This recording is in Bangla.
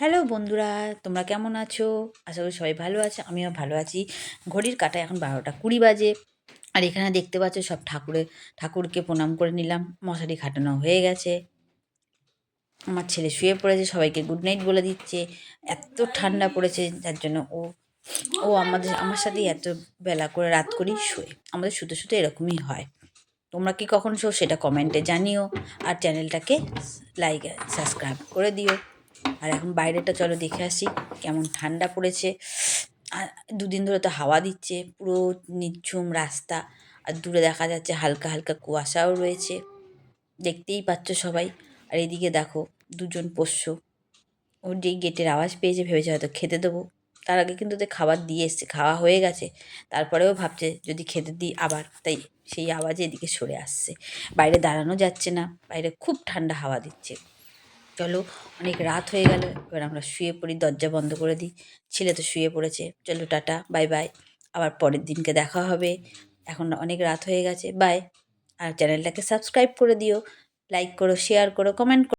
হ্যালো বন্ধুরা, তোমরা কেমন আছো? আশা করি সবাই ভালো আছে, আমিও ভালো আছি। ঘড়ির কাটায় এখন বারোটা কুড়ি বাজে। আর এখানে দেখতে পাচ্ছ সব ঠাকুরের ঠাকুরকে প্রণাম করে নিলাম। মশারি খাটানো হয়ে গেছে। আমার ছেলে শুয়ে পড়েছে, সবাইকে গুড নাইট বলে দিচ্ছে। এত ঠান্ডা পড়েছে, যার জন্য ও ও আমাদের, আমার সাথেই এত বেলা করে রাত করেই শোয়। আমাদের শুতে শুতে এরকমই হয়। তোমরা কি কখন শো সেটা কমেন্টে জানিও। আর চ্যানেলটাকে লাইক সাবস্ক্রাইব করে দিও। আর এখন বাইরেটা চলো দেখে আসি, কেমন ঠান্ডা পড়েছে। আর দুদিন ধরে তো হাওয়া দিচ্ছে, পুরো নিঝুম রাস্তা। আর দূরে দেখা যাচ্ছে হালকা হালকা কুয়াশাও রয়েছে। দেখতেই পাচ্ছ সবাই। আর এদিকে দেখো, দুজন পোষ্য। ওর যেই গেটের আওয়াজ পেয়েছে ভেবেছে হয়তো খেতে দেবো। তার আগে কিন্তু ওদের খাবার দিয়ে এসছে, খাওয়া হয়ে গেছে। তারপরেও ভাবছে যদি খেতে দিই আবার। তাই সেই আওয়াজে এদিকে সরে আসছে। বাইরে দাঁড়ানো যাচ্ছে না, বাইরে খুব ঠান্ডা হাওয়া দিচ্ছে। চলো, অনেক রাত হয়ে গেল, এবার আমরা শুয়ে পড়ি, দরজা বন্ধ করে দিই। ছেলে তো শুয়ে পড়েছে, চলো টাটা, বাই বাই। আবার পরের দিনকে দেখা হবে। এখন অনেক রাত হয়ে গেছে, বাই। আর চ্যানেলটাকে সাবস্ক্রাইব করে দিও, লাইক করো, শেয়ার করো, কমেন্ট করো